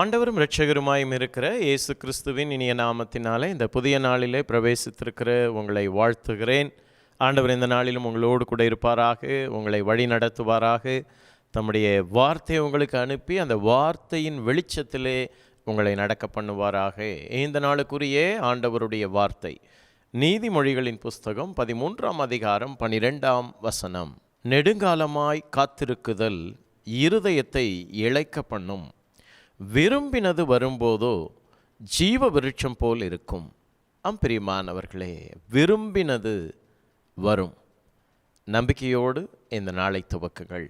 ஆண்டவரும் இரட்சகருமாயும் இருக்கிற இயேசு கிறிஸ்துவின் இனிய நாமத்தினாலே இந்த புதிய நாளிலே பிரவேசித்திருக்கிற உங்களை வாழ்த்துகிறேன். ஆண்டவர் இந்த நாளிலும் உங்களோடு கூட இருப்பாராக உங்களை வழி நடத்துவாராக. தம்முடைய வார்த்தையை உங்களுக்கு அனுப்பி அந்த வார்த்தையின் வெளிச்சத்திலே உங்களை நடக்க பண்ணுவாராக. இந்த நாளுக்குரிய ஆண்டவருடைய வார்த்தை நீதிமொழிகளின் புஸ்தகம் பதிமூன்றாம் அதிகாரம் பனிரெண்டாம் வசனம். நெடுங்காலமாய் காத்திருக்குதல் இருதயத்தை இழைக்க பண்ணும். விரும்பினது வரும்போதோ ஜீவ விருட்சம் போல் இருக்கும். அம்பிரியமானவர்களே விரும்பினது வரும். நம்பிக்கையோடு இந்த நாளை துவக்குங்கள்.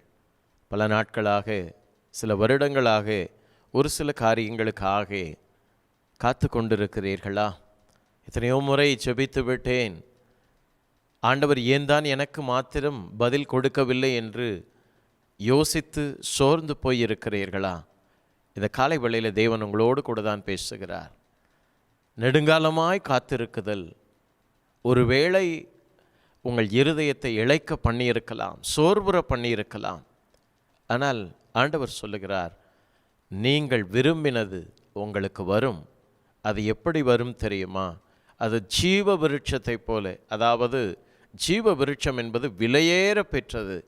பல நாட்களாக சில வருடங்களாக ஒரு சில காரியங்களுக்காக காத்து கொண்டிருக்கிறீர்களா? எத்தனையோ முறை செபித்து விட்டேன். ஆண்டவர் ஏன் தான் எனக்கு மாத்திரம் பதில் கொடுக்கவில்லை என்று யோசித்து சோர்ந்து போயிருக்கிறீர்களா? இந்த காலை வேளையில் தேவன் உங்களோடு கூட தான் பேசுகிறார். நெடுங்காலமாய் காத்திருக்குதல். ஒருவேளை உங்கள் இருதயத்தை இழைக்க பண்ணியிருக்கலாம் சோர்வுற பண்ணியிருக்கலாம். ஆனால் ஆண்டவர் சொல்லுகிறார் நீங்கள் விரும்பினது உங்களுக்கு வரும். அது எப்படி வரும் தெரியுமா? அது ஜீவ விருட்சத்தை போல அதாவது ஜீவ விருட்சம் என்பது விலையேற பெற்றது.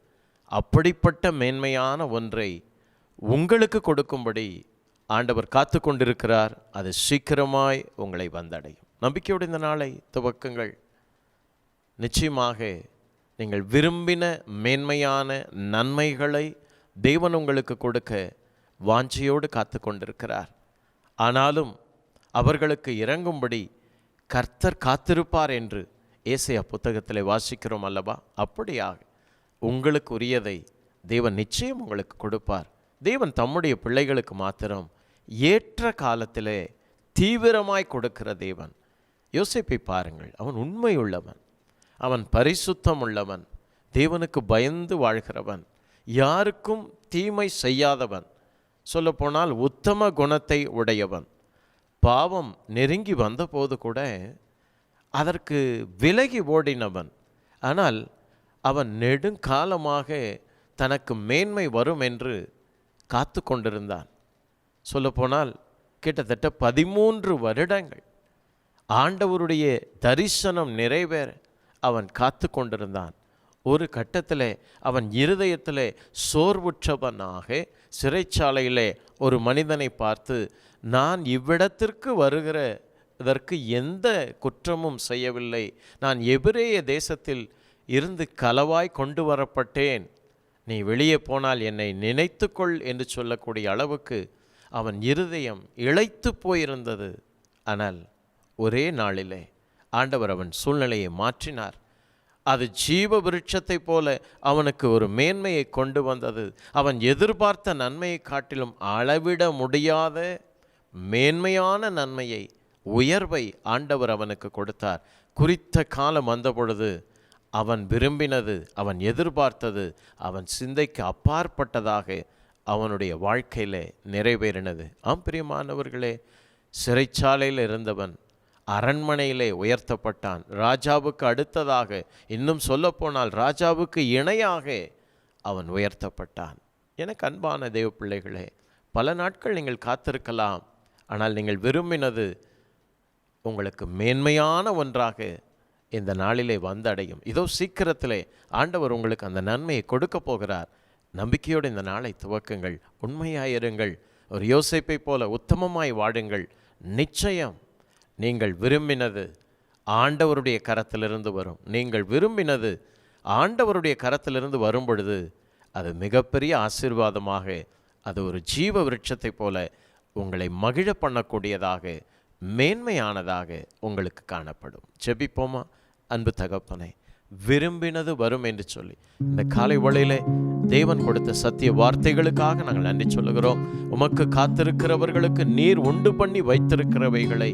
அப்படிப்பட்ட மேன்மையான ஒன்றை உங்களுக்கு கொடுக்கும்படி ஆண்டவர் காத்து கொண்டிருக்கிறார் அது சீக்கிரமாய் உங்களை வந்தடையும். நம்பிக்கையோடு இந்த நாளை துவக்குங்கள். நிச்சயமாக நீங்கள் விரும்பின மேன்மையான நன்மைகளை தேவன் உங்களுக்கு கொடுக்க வாஞ்சியோடு காத்து கொண்டிருக்கிறார் ஆனாலும் அவர்களுக்கு இறங்கும்படி கர்த்தர் காத்திருப்பார் என்று ஏசையா புத்தகத்தில் வாசிக்கிறோம் அல்லவா? அப்படியாக உங்களுக்கு உரியதை தேவன் நிச்சயம் உங்களுக்கு கொடுப்பார். தேவன் தம்முடைய பிள்ளைகளுக்கு மாத்திரம் ஏற்ற காலத்திலே தீவிரமாய் கொடுக்கிற தேவன். யோசிப்பை பாருங்கள். அவன் உண்மையுள்ளவன். அவன் பரிசுத்தம் உள்ளவன் தேவனுக்கு பயந்து வாழ்கிறவன். யாருக்கும் தீமை செய்யாதவன். சொல்லப்போனால் உத்தம குணத்தை உடையவன். பாவம் நெருங்கி வந்தபோது கூட அதற்கு விலகி ஓடினவன். ஆனால் அவன் நெடுங்காலமாக தனக்கு மேன்மை வரும் என்று காத்து கொண்டிருந்தான். சொல்லப்போனால் கிட்டத்தட்ட பதிமூன்று வருடங்கள் ஆண்டவருடைய தரிசனம் நிறைவேற அவன் காத்து கொண்டிருந்தான். ஒரு கட்டத்தில் அவன் இருதயத்தில் சோர்வுற்றவனாக சிறைச்சாலையிலே ஒரு மனிதனை பார்த்து நான் இவ்விடத்திற்கு வருகிற இதற்கு எந்த குற்றமும் செய்யவில்லை. நான் எபிரேய தேசத்தில் இருந்து களவாய் கொண்டு வரப்பட்டேன். நீ வெளியே போனால் என்னை நினைத்துக்கொள் என்று சொல்லக்கூடிய அளவுக்கு அவன் இருதயம் இழைத்து போயிருந்தது. ஆனால் ஒரே நாளிலே ஆண்டவர் அவன் சூழ்நிலையை மாற்றினார். அது ஜீவ விருட்சத்தைப் போல அவனுக்கு ஒரு மேன்மையை கொண்டு வந்தது. அவன் எதிர்பார்த்த நன்மையை காட்டிலும் அளவிட முடியாத மேன்மையான நன்மையை உயர்வை ஆண்டவர் அவனுக்கு கொடுத்தார். குறித்த காலம் வந்த பொழுது அவன் விரும்பினது அவன் எதிர்பார்த்தது அவன் சிந்தைக்கு அப்பாற்பட்டதாக அவனுடைய வாழ்க்கையில் நிறைவேறினது. ஆம் பிரியமானவர்களே சிறைச்சாலையில் இருந்தவன் அரண்மனையிலே உயர்த்தப்பட்டான். ராஜாவுக்கு அடுத்ததாக இன்னும் சொல்லப்போனால் ராஜாவுக்கு இணையாக அவன் உயர்த்தப்பட்டான். எனக்கு அன்பான தெய்வ பிள்ளைகளே பல நாட்கள் நீங்கள் காத்திருக்கலாம். ஆனால் நீங்கள் விரும்பினது உங்களுக்கு மேன்மையான ஒன்றாக இந்த நாளிலே வந்தடையும். இதோ சீக்கிரத்திலே ஆண்டவர் உங்களுக்கு அந்த நன்மையை கொடுக்க போகிறார். நம்பிக்கையோடு இந்த நாளை துவக்குங்கள். உண்மையாயிருங்கள். ஒரு யோசிப்பை போல உத்தமமாய் வாடுங்கள் நிச்சயம் நீங்கள் விரும்பினது ஆண்டவருடைய கரத்திலிருந்து வரும். நீங்கள் விரும்பினது ஆண்டவருடைய கரத்திலிருந்து வரும் பொழுது அது மிகப்பெரிய ஆசீர்வாதமாக அது ஒரு ஜீவ விருட்சத்தை போல உங்களை மகிழ பண்ணக்கூடியதாக மேன்மையானதாக உங்களுக்கு காணப்படும். ஜெபிப்போமா? அன்பு தகப்பனை விரும்பினது வரும் என்று சொல்லி இந்த காலை வேளையிலே தேவன் கொடுத்த சத்திய வார்த்தைகளுக்காக நாங்கள் நன்றி சொல்லுகிறோம். உமக்கு காத்திருக்கிறவர்களுக்கு நீர் உண்டு பண்ணி வைத்திருக்கிறவைகளை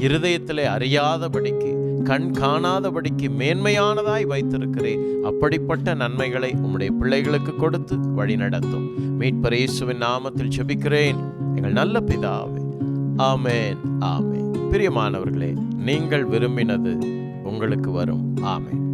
இருதயத்திலே அறியாதபடிக்கு கண் காணாதபடிக்கு மேன்மையானதாய் வைத்திருக்கிறேன். அப்படிப்பட்ட நன்மைகளை உம்முடைய பிள்ளைகளுக்கு கொடுத்து வழி நடத்தும் மீட்பர் இயேசுவின் நாமத்தில் செபிக்கிறேன் எங்கள் நல்ல பிதாவே. ஆமேன் ஆமேன். பிரியமானவர்களே நீங்கள் விரும்பினது உங்களுக்கு வரும். ஆமேன்.